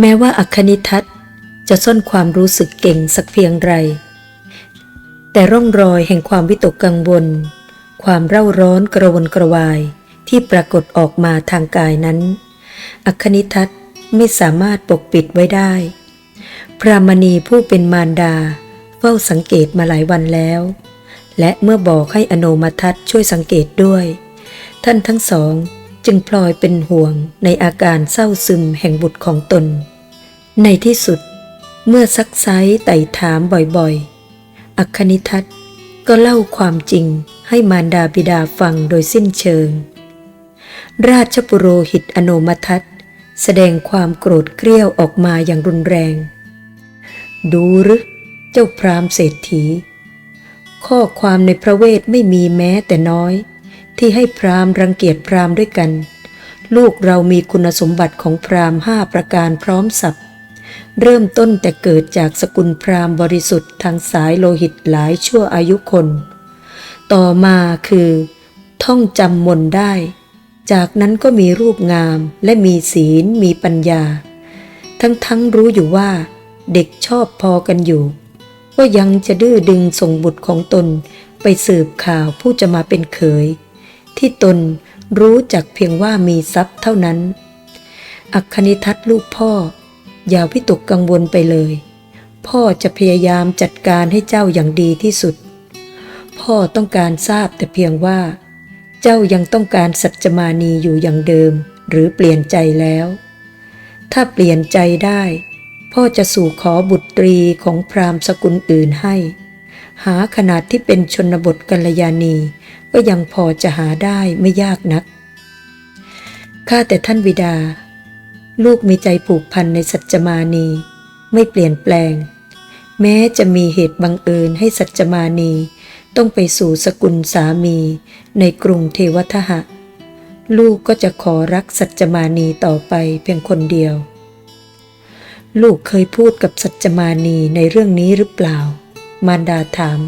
แม้ว่าอัคคณิทัศจะซ่อนความรู้สึกเก่งสักเพียงไร แต่ร่องรอยแห่งความวิตกกังวล ความเร่าร้อนกระวนกระวายที่ปรากฏออกมาทางกายนั้น อัคคณิทัศไม่สามารถปกปิดไว้ได้ พระมณีผู้เป็นมารดา เฝ้าสังเกตมาหลายวันแล้ว และเมื่อบอกให้อโนมทัศช่วยสังเกตด้วย ท่านทั้งสองจึงพลอยเป็นห่วงในอาการเศร้าซึมแห่งบุตรของตน ในที่สุดเมื่อซักไซไต่ถามบ่อยๆ อัคคณิทัศน์ก็เล่าความจริงให้มารดาบิดาฟังโดยสิ้นเชิง ราชปุโรหิตอโนมทัศน์แสดงความโกรธเกรี้ยวออกมาอย่างรุนแรง ดูหรือเจ้าพรามเศรษฐี ข้อความในพระเวทไม่มีแม้แต่น้อย ที่ให้พรามรังเกียจพรามด้วยกัน ลูกเรามีคุณสมบัติของพรามห้าประการพร้อมสับ เริ่มต้นแต่เกิดจากสกุลพราหมณ์บริสุทธิ์ทางสายโลหิตหลายชั่วอายุคน ต่อมาคือ ท่องจำมนได้ จากนั้นก็มีรูปงามและมีศีลมีปัญญา ทั้งๆรู้อยู่ว่า เด็กชอบพอกันอยู่ ก็ยังจะดื้อดึงส่งบุตรของตนไปสืบข่าวผู้จะมาเป็นเขย ที่ตนรู้จักเพียงว่ามีทรัพย์เท่านั้น อัคคณิทัศน์ลูกพ่อ อย่าวิตกกังวลไปเลย พ่อจะพยายามจัดการให้เจ้าอย่างดีที่สุด พ่อต้องการทราบแต่เพียงว่า เจ้ายังต้องการสัจมานีอยู่อย่างเดิม หรือเปลี่ยนใจแล้ว ถ้าเปลี่ยนใจได้ พ่อจะสู่ขอบุตรีของพราหมณ์สกุลอื่นให้ หาขนาดที่เป็นชนบทกัลยาณี ก็ยังพอจะหาได้ไม่ยากนักข้าแต่ท่านบิดา ลูกมีใจผูกพันในสัจมานี ไม่เปลี่ยนแปลง แม้จะมีเหตุบังเอิญให้สัจมานี ต้องไปสู่สกุลสามีในกรุงเทวทหะ ลูกก็จะขอรักสัจมานีต่อไปเพียงคนเดียว ลูกเคยพูดกับสัจมานีในเรื่องนี้หรือเปล่า มารดาถาม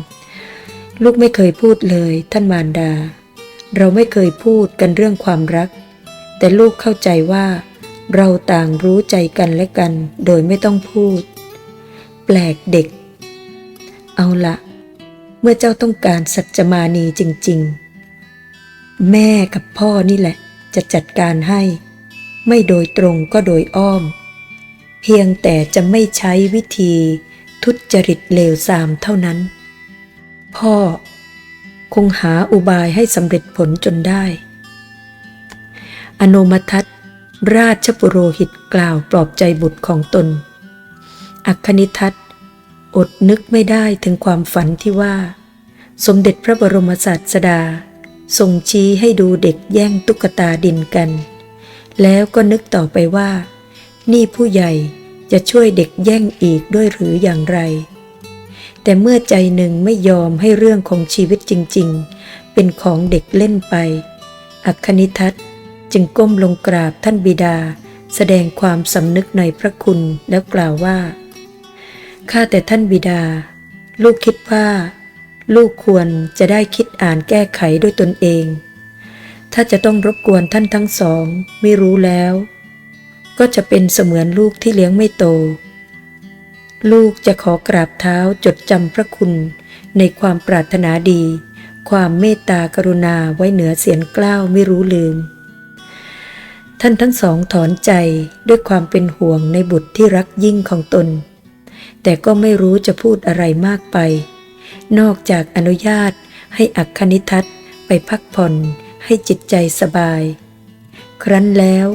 ลูกไม่เคยพูดเลยท่านมารดา เราไม่เคยพูดกันเรื่องความรัก แต่ลูกเข้าใจว่า เราต่างรู้ใจกันและกันโดยไม่ต้องพูด แปลกเด็ก เอาละเมื่อเจ้าต้องการสัจมานีจริง ๆ แม่กับพ่อนี่แหละ จะจัดการให้ ไม่โดยตรงก็โดยอ้อม เพียงแต่จะไม่ใช้วิธีทุจริตเลวทรามเท่านั้น พ่อ คงหาอุบายให้สำเร็จผลจนได้อโนมทัศน ราชปุโรหิตกล่าวปลอบใจบุตรของตน อัคคณิทัศน์อดนึกไม่ได้ถึงความฝันที่ว่า สมเด็จพระบรมศาสดาทรงชี้ให้ดูเด็กแย่งตุ๊กตาดินกัน แล้วก็นึกต่อไปว่า นี่ผู้ใหญ่จะช่วยเด็กแย่งอีกด้วยหรืออย่างไร แต่เมื่อใจหนึ่งไม่ยอมให้เรื่องของชีวิตจริง ๆ เป็นของเด็กเล่นไป อัคคณิทัศ จึงก้มลงกราบท่านบิดา แสดงความสำนึกในพระคุณแล้วกล่าวว่า ข้าแต่ท่านบิดา ลูกคิดว่า ลูกควรจะได้คิดอ่านแก้ไขด้วยตนเอง ถ้าจะต้องรบกวนท่านทั้งสองไม่รู้แล้ว ก็จะเป็นเสมือนลูกที่เลี้ยงไม่โต ลูกจะขอกราบเท้าจดจำพระคุณ ในความปรารถนาดี ความเมตตากรุณาไว้เหนือเสียงกล้าวไม่รู้ลืม ท่านทั้งสองถอนใจด้วยความเป็นห่วงในบุตรที่รักยิ่งของตน แต่ก็ไม่รู้จะพูดอะไรมากไป นอกจากอนุญาตให้อักคณิทัศน์ไปพักผ่อนให้จิตใจสบาย ครั้นแล้ว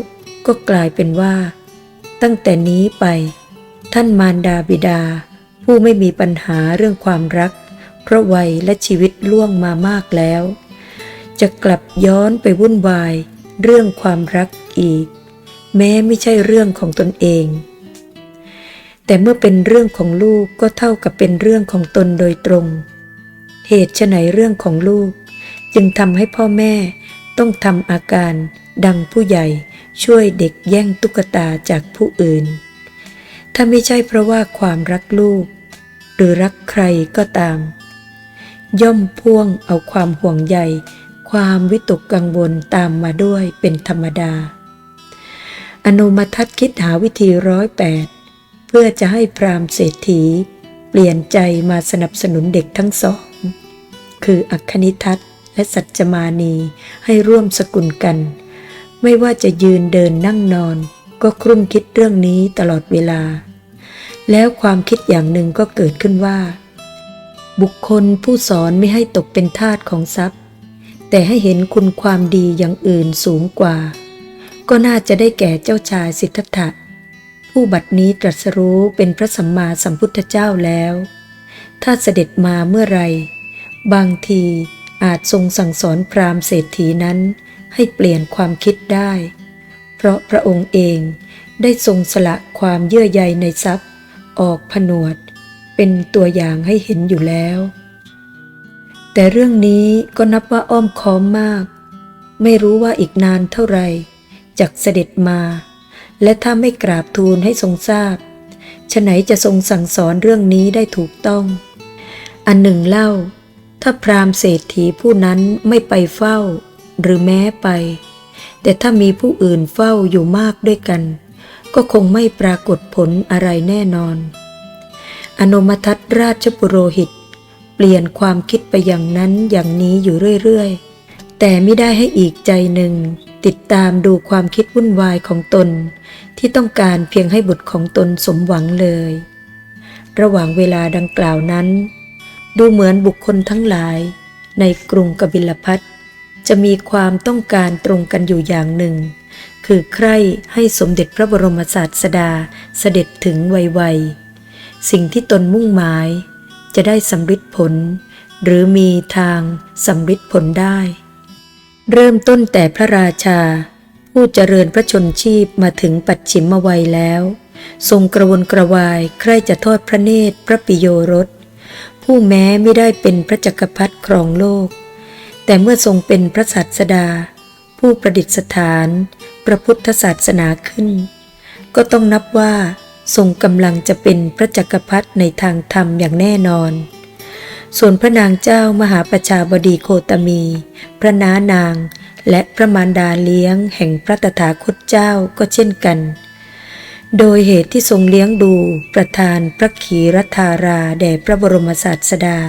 ก็กลายเป็นว่า ตั้งแต่นี้ไป ท่านมารดาบิดา ผู้ไม่มีปัญหาเรื่องความรัก เพราะวัยและชีวิตล่วงมามากแล้ว จะกลับย้อนไปวุ่นวาย เรื่องความรักอีก แม้ไม่ใช่เรื่องของตนเอง แต่เมื่อเป็นเรื่องของลูกก็เท่ากับเป็นเรื่องของตนโดยตรง เหตุไฉนเรื่องของลูก จึงทำให้พ่อแม่ต้องทำอาการดังผู้ใหญ่ช่วยเด็กแย่งตุ๊กตาจากผู้อื่น ถ้าไม่ใช่เพราะว่าความรักลูก หรือรักใครก็ตาม ย่อมพ่วงเอาความห่วงใย ความวิตกกังวลตามมาด้วยเป็นธรรมดา อนุมทัศคิดหาวิธีร้อยแปดเพื่อจะให้พราหมณ์เศรษฐี เปลี่ยนใจมาสนับสนุนเด็กทั้งสอง คืออัคคณิทัศและสัจจมานีให้ร่วมสกุลกัน ไม่ว่าจะยืนเดินนั่งนอน ก็ครุ่นคิดเรื่องนี้ตลอดเวลา แล้วความคิดอย่างหนึ่งก็เกิดขึ้นว่าบุคคลผู้สอนไม่ให้ตกเป็นทาสของทรัพย์ แต่ให้เห็นคุณความดีอย่างอื่นสูงกว่า ก็น่าจะได้แก่เจ้าชายสิทธัตถะ ผู้บัดนี้ตรัสรู้เป็นพระสัมมาสัมพุทธเจ้าแล้ว ถ้าเสด็จมาเมื่อไร บางทีอาจทรงสั่งสอนพราหมณ์เศรษฐีนั้นให้เปลี่ยนความคิดได้ เพราะพระองค์เองได้ทรงสละความเยื่อใยในทรัพย์ ออกผนวด เป็นตัวอย่างให้เห็นอยู่แล้ว แต่เรื่องนี้ก็นับว่าอ้อมค้อมมาก ไม่รู้ว่าอีกนานเท่าไหร่จากเสด็จมา และถ้าไม่กราบทูลให้ทรงทราบฉะไหนจะทรงสั่งสอนเรื่องนี้ได้ถูกต้อง อันหนึ่งเล่า ถ้าพราหมณ์เศรษฐีผู้นั้นไม่ไปเฝ้า หรือแม้ไป แต่ถ้ามีผู้อื่นเฝ้าอยู่มากด้วยกัน ก็คงไม่ปรากฏผลอะไรแน่นอน อนุมทัตราชปุโรหิต เปลี่ยนความคิดไปอย่างนั้นอย่างนี้อยู่เรื่อยๆ แต่ไม่ได้ให้อีกใจหนึ่ง ติดตามดูความคิดวุ่นวายของตน ที่ต้องการเพียงให้บุตรของตนสมหวังเลย ระหว่างเวลาดังกล่าวนั้น ดูเหมือนบุคคลทั้งหลาย ในกรุงกบิลพัทจะมีความต้องการตรงกันอยู่อย่างหนึ่ง คือใคร่ให้สมเด็จพระบรมศาสดาเสด็จถึงไวๆสิ่งที่ตนมุ่งหมาย จะได้สำฤทธิผล หรือมีทางสำฤทธิผลได้ เริ่มต้นแต่พระราชา ผู้เจริญพระชนชีพมาถึงปัจฉิมวัยแล้ว ทรงกระวนกระวายใครจะทอดพระเนตรพระปิโยรสผู้แม้ไม่ได้เป็นพระจักรพรรดิครองโลก แต่เมื่อทรงเป็นพระสัสดา ผู้ประดิษฐาน พระพุทธศาสนาขึ้น ก็ต้องนับว่า ทรงกำลังจะเป็นพระจักรพรรดิในทางธรรมอย่างแน่นอน ส่วนพระนางเจ้ามหาประชาบดีโคตมี พระน้านาง และพระมารดาเลี้ยงแห่งพระตถาคตเจ้าก็เช่นกัน โดยเหตุที่ทรงเลี้ยงดูประธานพระขีรัธาราแด่พระบรมศาสดา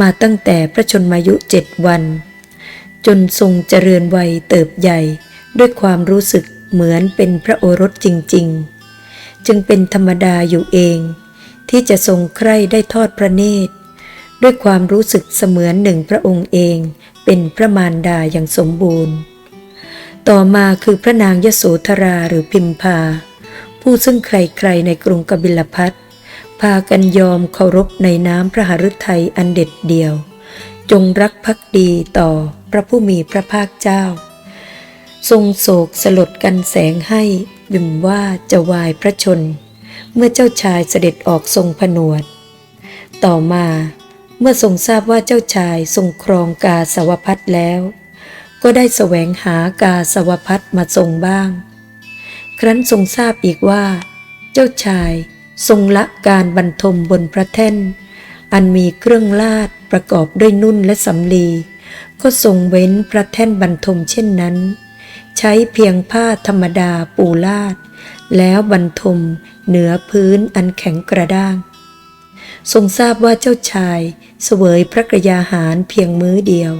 มาตั้งแต่พระชนมายุเจ็ดวัน จนทรงเจริญวัยเติบใหญ่ด้วยความรู้สึกเหมือนเป็นพระโอรสจริง ๆ จึงเป็นธรรมดาอยู่เอง ที่จะทรงใคร่ได้ทอดพระเนตร ด้วยความรู้สึกเสมือนหนึ่งพระองค์เองเป็นพระมารดาอย่างสมบูรณ์ ต่อมาคือพระนางยโสธราหรือพิมพา ผู้ซึ่งใครๆในกรุงกบิลพัทพากันยอมเคารพในน้ำพระหฤทัยอันเด็ดเดี่ยว จงรักภักดีต่อพระผู้มีพระภาคเจ้า ทรงโศกสลดกันแสงให้ บิมว่าจะวายพระชน เมื่อเจ้าชายเสด็จออกทรงผนวด ต่อมาเมื่อทรงทราบว่าเจ้าชายทรงครองกาสาวพัดแล้ว ก็ได้แสวงหากาสาวพัดมาทรงบ้าง ครั้นทรงทราบอีกว่า เจ้าชายทรงละการบรรทมบนพระแท่น อันมีเครื่องลาดประกอบด้วยนุ่นและสำลี ก็ทรงเว้นพระแท่นบรรทมเช่นนั้น ใช้เพียงผ้าธรรมดาปูลาด แล้วบรรทมเหนือพื้นอันแข็งกระด้าง ทรงทราบว่าเจ้าชายเสวยพระกยาหารเพียงมื้อเดียว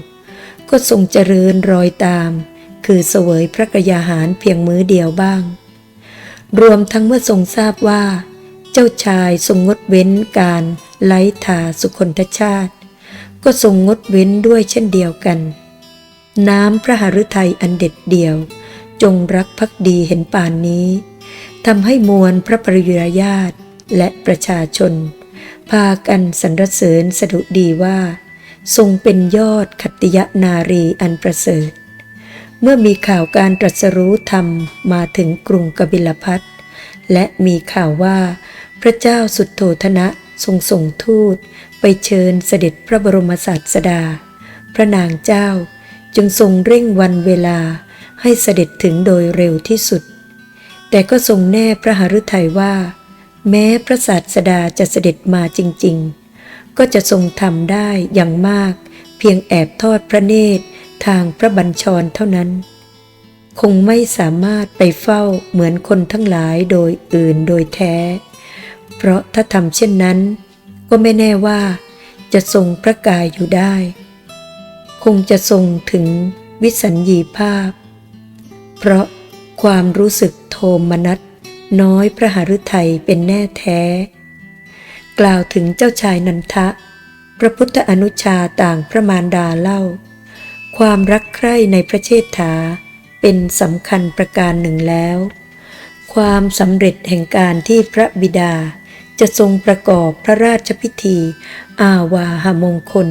ก็ทรงเจริญรอยตาม คือเสวยพระกยาหารเพียงมื้อเดียวบ้าง รวมทั้งเมื่อทรงทราบว่า เจ้าชายทรงงดเว้นการไล้ทาสุคนทชาติ ก็ทรงงดเว้นด้วยเช่นเดียวกัน น้ำพระหฤทัยอันเด็ดเดี่ยว จงรักภักดีเห็นป่านนี้ทำให้มวลพระปริยญาติและประชาชน พากันสรรเสริญสดุดีว่า ทรงเป็นยอดขัตติยนารีอันประเสริฐ เมื่อมีข่าวการตรัสรู้ธรรมมาถึงกรุงกบิลพัทและมีข่าวว่า พระเจ้าสุดโทธนะทรงส่งทูตไปเชิญเสด็จพระบรมศาสดา พระนางเจ้า จึงทรงเร่งวันเวลาให้เสด็จถึงโดยเร็วที่สุด แต่ก็ทรงแน่พระหฤทัยว่า แม้พระศาสดาจะเสด็จมาจริง ๆ ก็จะทรงทำได้อย่างมาก เพียงแอบทอดพระเนตรทางพระบัญชรเท่านั้น คงไม่สามารถไปเฝ้าเหมือนคนทั้งหลายโดยอื่นโดยแท้ เพราะถ้าทำเช่นนั้น ก็ไม่แน่ว่าจะทรงพระกายอยู่ได้ งจะทรงถึงวิสัญญีภาพ เพราะความรู้สึกโทมนัสน้อยพระหฤทัยเป็นแน่แท้ กล่าวถึงเจ้าชายนันทะ พระพุทธอนุชาต่างพระมารดาเล่า ความรักใคร่ในพระเชษฐาเป็นสำคัญประการหนึ่งแล้ว ความสำเร็จแห่งการที่พระบิดาจะทรงประกอบพระราชพิธี อาวาหมงคล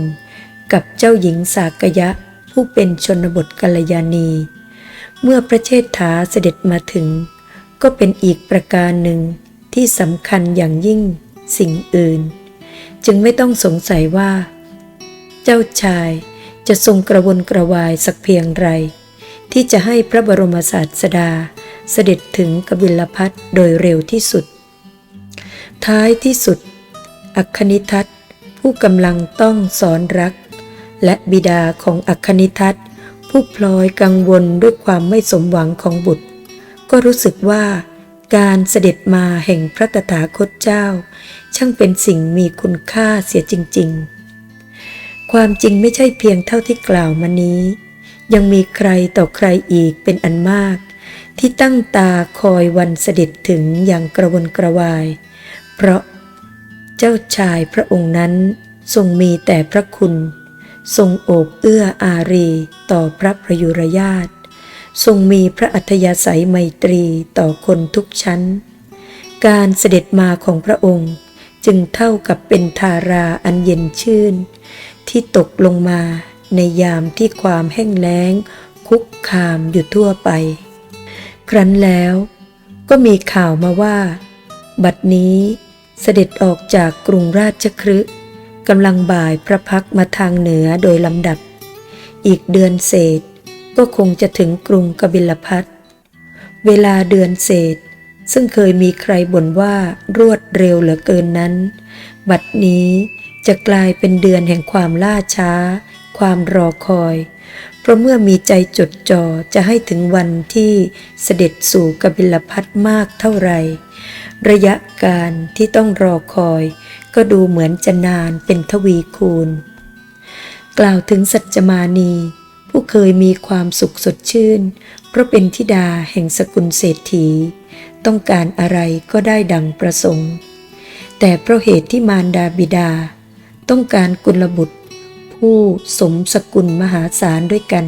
กับเจ้าหญิงสากยะผู้เป็นชนบทกัลยาณี เมื่อพระเชษฐาเสด็จมาถึง ก็เป็นอีกประการหนึ่งที่สำคัญอย่างยิ่งสิ่งอื่น จึงไม่ต้องสงสัยว่า เจ้าชายจะทรงกระวนกระวายสักเพียงไร ที่จะให้พระบรมศาสดาเสด็จถึงกบิลพัทโดยเร็วที่สุด ท้ายที่สุด อัคคณิทัตผู้กำลังต้องสอนรัก และบิดาของอัคคณิทัตผู้พลอยกังวลด้วยความไม่สมหวังของบุตร ก็รู้สึกว่าการเสด็จมาแห่งพระตถาคตเจ้า ช่างเป็นสิ่งมีคุณค่าเสียจริง ๆ ความจริงไม่ใช่เพียงเท่าที่กล่าวมานี้ ยังมีใครต่อใครอีกเป็นอันมาก ที่ตั้งตาคอยวันเสด็จถึงอย่างกระวนกระวาย เพราะเจ้าชายพระองค์นั้นทรงมีแต่พระคุณ ทรงโอบเอื้ออารีต่อพระประยุรญาติทรงมีพระอัธยาศัยไมตรีต่อคนทุกชั้น การเสด็จมาของพระองค์จึงเท่ากับเป็นทาราอันเย็นชื่น ที่ตกลงมาในยามที่ความแห้งแล้ง คุกคามอยู่ทั่วไป ครั้นแล้วก็มีข่าวมาว่า บัดนี้เสด็จออกจากกรุงราชคฤห์ กำลังบ่ายพระพักมาทางเหนือโดยลำดับ อีกเดือนเศษก็คงจะถึงกรุงกบิลพัทเวลาเดือนเศษ ซึ่งเคยมีใครบ่นว่ารวดเร็วเหลือเกินนั้น บัดนี้จะกลายเป็นเดือนแห่งความล่าช้า ความรอคอย เพราะเมื่อมีใจจดจ่อจะให้ถึงวันที่เสด็จสู่กบิลพัทมากเท่าไหร่ระยะการที่ต้องรอคอย ก็ดูเหมือนจะนานเป็นทวีคูณ กล่าวถึงสัจจมานี ผู้เคยมีความสุขสดชื่น เพราะเป็นธิดาแห่งสกุลเศรษฐี ต้องการอะไรก็ได้ดังประสงค์ แต่เพราะเหตุที่มารดาบิดา ต้องการกุลบุตร ผู้สมสกุลมหาศาลด้วยกัน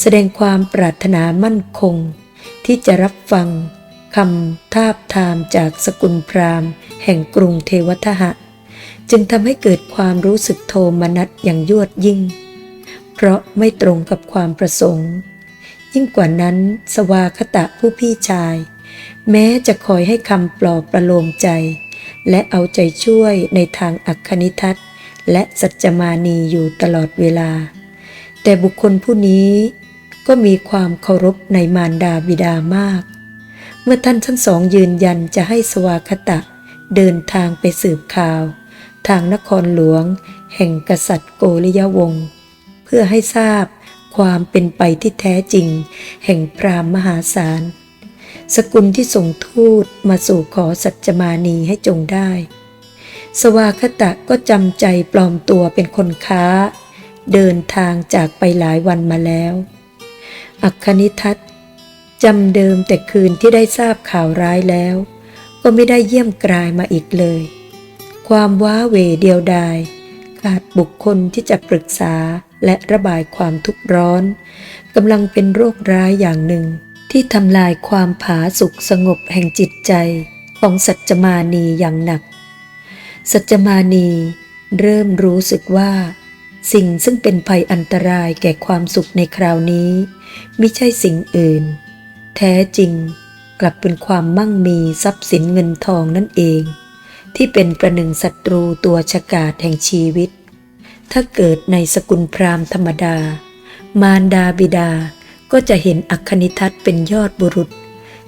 แสดงความปรารถนามั่นคง ที่จะรับฟัง คำทาบทามจากสกุลพราหมณ์ แห่งกรุงเทวทหะ จึงทำให้เกิดความรู้สึกโทมนัสอย่างยวดยิ่ง เพราะไม่ตรงกับความประสงค์ ยิ่งกว่านั้นสวาคตะผู้พี่ชาย แม้จะคอยให้คำปลอบประโลมใจ และเอาใจช่วยในทางอัคคณิทัศน์และสัจจมานีอยู่ตลอดเวลา แต่บุคคลผู้นี้ก็มีความเคารพในมารดาบิดามาก เมื่อท่านทั้งสองยืนยันจะให้สวาคตะ เดินทางไปสืบข่าว ทางนครหลวง แห่งกษัตริย์โกริยวงศ์เพื่อให้ทราบความเป็นไปที่แท้จริง แห่งพรามมหาศาล สกุลที่ส่งทูตมาสู่ขอสัจจมานีให้จงได้ สวาคตะก็จำใจปลอมตัวเป็นคนค้า เดินทางจากไปหลายวันมาแล้ว อัคคณิทัศ จำเดิมแต่คืนที่ได้ทราบข่าวร้ายแล้ว ก็ไม่ได้เยี่ยมกรายมาอีกเลย ความว้าเหวเดียวดาย ขาดบุคคลที่จะปรึกษาและระบายความทุกข์ร้อนกำลังเป็นโรคร้ายอย่างหนึ่ง ที่ทำลายความผาสุกสงบแห่งจิตใจของสัจมานีอย่างหนัก สัจจมานีเริ่มรู้สึกว่า สิ่งซึ่งเป็นภัยอันตรายแก่ความสุขในคราวนี้ ไม่ใช่สิ่งอื่น แท้จริงกลับเป็นความมั่งมีทรัพย์สินเงินทองนั่นเอง ที่เป็นประหนึ่งศัตรูตัวฉกาจแห่งชีวิต ถ้าเกิดในสกุลพราหมณ์ธรรมดา มารดาบิดาก็จะเห็นอัคคณิทัศน์เป็นยอดบุรุษ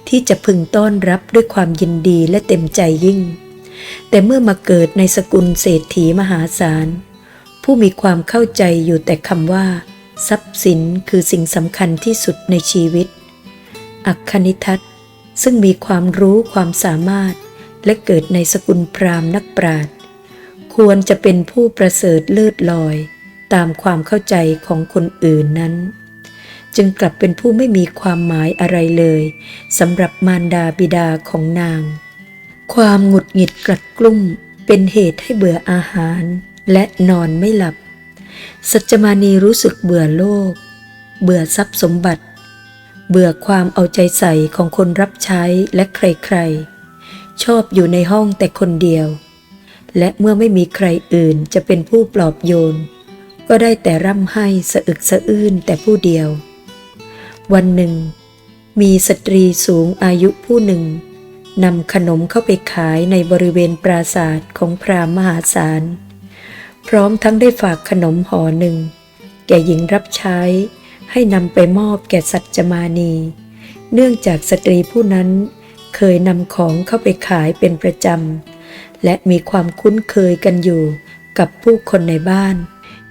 ที่จะพึงต้อนรับด้วยความยินดีและเต็มใจยิ่ง แต่เมื่อมาเกิดในสกุลเศรษฐีมหาศาล ผู้มีความเข้าใจอยู่แต่คำว่า ทรัพย์สินคือสิ่งสำคัญที่สุดในชีวิต อัคคณิทัศน์ซึ่งมีความรู้ความสามารถ และเกิดในสกุลพราหมณ์นักปราชญ์ควรจะเป็นผู้ประเสริฐเลิศลอย ตามความเข้าใจของคนอื่นนั้น จึงกลับเป็นผู้ไม่มีความหมายอะไรเลยสำหรับมารดาบิดาของนาง ความหงุดหงิดกลัดกลุ้มเป็นเหตุให้เบื่ออาหารและนอนไม่หลับ สัจมานีรู้สึกเบื่อโลก เบื่อทรัพย์สมบัติ เบื่อความเอาใจใส่ของคนรับใช้และใครๆ ชอบอยู่ในห้องแต่คนเดียว และเมื่อไม่มีใครอื่นจะเป็นผู้ปลอบโยน ก็ได้แต่ร่ำไห้สะอึกสะอื้นแต่ผู้เดียว วันหนึ่ง มีสตรีสูงอายุผู้หนึ่งนำขนมเข้าไปขายในบริเวณปราศาสตร์ของพรามมหาศาล พร้อมทั้งได้ฝากขนมห่อหนึ่ง แก่หญิงรับใช้ ให้นำไปมอบแก่สัจจมานี เนื่องจากสตรีผู้นั้นเคยนำของเข้าไปขายเป็นประจำ และมีความคุ้นเคยกันอยู่กับผู้คนในบ้าน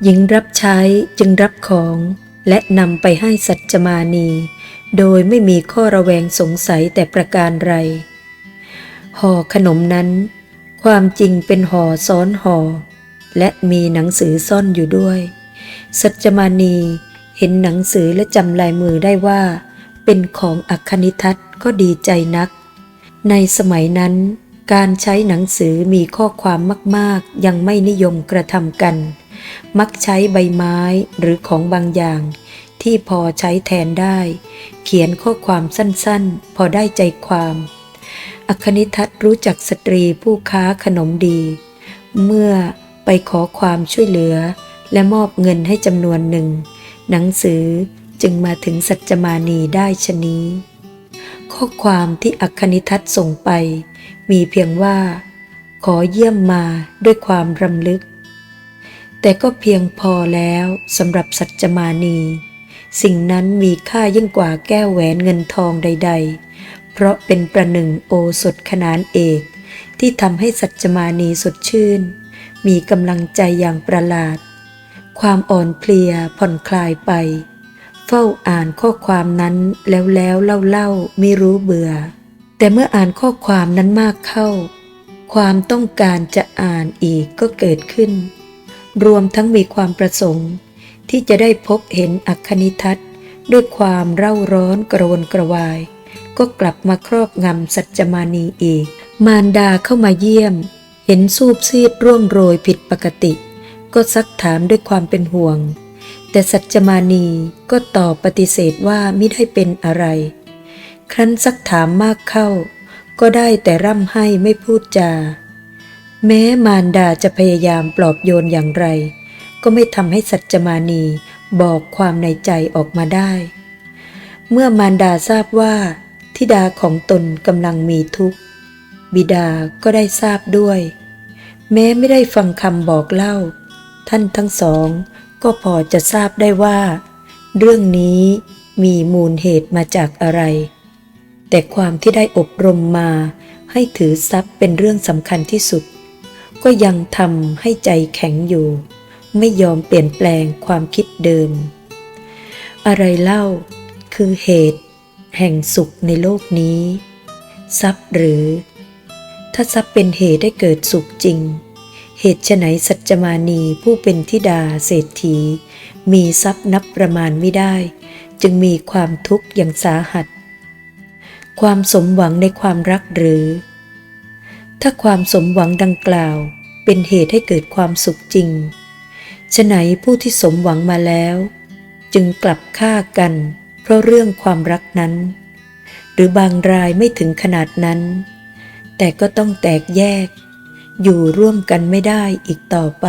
หญิงรับใช้จึงรับของและนำไปให้สัจจมานี โดยไม่มีข้อระแวงสงสัยแต่ประการใดห่อขนมนั้น ความจริงเป็นห่อซ้อนห่อ และมีหนังสือซ่อนอยู่ด้วย สัจจมานี เห็นหนังสือและจำลายมือได้ว่า เป็นของอัคคณิทัศน์ก็ดีใจนัก ในสมัยนั้น การใช้หนังสือมีข้อความมาก ๆ ยังไม่นิยมกระทำกัน มักใช้ใบไม้หรือของบางอย่าง ที่พอใช้แทนได้ เขียนข้อความสั้น ๆ พอได้ใจความอัคณิทัศน์รู้จักสตรีผู้ค้าขนมดี เมื่อไปขอความช่วยเหลือ และมอบเงินให้จำนวนหนึ่ง หนังสือจึงมาถึงสัจจมานีได้ชนี้ ข้อความที่อัคณิทัศส่งไป มีเพียงว่า ขอเยี่ยมมาด้วยความรำลึก แต่ก็เพียงพอแล้วสำหรับสัจจมานี สิ่งนั้นมีค่ายิ่งกว่าแก้วแหวนเงินทองใด ๆ เพราะเป็นประหนึ่งโอสถขนานเอกที่ทำให้สัจจมานีสดชื่น มีกำลังใจอย่างประหลาด ความอ่อนเพลียผ่อนคลายไป เฝ้าอ่านข้อความนั้นแล้วแล้วเล่าเล่าไม่รู้เบื่อ แต่เมื่ออ่านข้อความนั้นมากเข้า ความต้องการจะอ่านอีกก็เกิดขึ้น รวมทั้งมีความประสงค์ ที่จะได้พบเห็นอัคคณิทัศน์ด้วยความเร่าร้อนกระวนกระวาย ก็กลับมาครอบงำสัจจมานีอีก มารดาเข้ามาเยี่ยม เห็นสูบซีดร่วงโรยผิดปกติ ก็ซักถามด้วยความเป็นห่วง แต่สัจจมานีก็ตอบปฏิเสธว่าไม่ได้เป็นอะไร ครั้นซักถามมากเข้า ก็ได้แต่ร่ำไห้ไม่พูดจา แม้มารดาจะพยายามปลอบโยนอย่างไร ก็ไม่ทำให้สัจจมานีบอกความในใจออกมาได้ เมื่อมารดาทราบว่าธิดาของตนกำลังมีทุกข์ บิดาก็ได้ทราบด้วย แม้ไม่ได้ฟังคำบอกเล่า ท่านทั้งสอง ก็พอจะทราบได้ว่า เรื่องนี้มีมูลเหตุมาจากอะไร แต่ความที่ได้อบรมมาให้ถือทรัพย์เป็นเรื่องสำคัญที่สุด ก็ยังทำให้ใจแข็งอยู่ ไม่ยอมเปลี่ยนแปลงความคิดเดิม อะไรเล่าคือเหตุ แห่งสุขในโลกนี้ ทรัพย์หรือ ถ้าทรัพย์เป็นเหตุให้เกิดสุขจริง เหตุไฉนสัจจมานีผู้เป็นธิดาเศรษฐี มีทรัพย์นับประมาณไม่ได้ จึงมีความทุกข์อย่างสาหัส ความสมหวังในความรักหรือ ถ้าความสมหวังดังกล่าว เป็นเหตุให้เกิดความสุขจริงฉะไหนผู้ที่สมหวังมาแล้ว จึงกลับฆ่ากัน เพราะเรื่องความรักนั้น หรือบางรายไม่ถึงขนาดนั้น แต่ก็ต้องแตกแยก อยู่ร่วมกันไม่ได้อีกต่อไป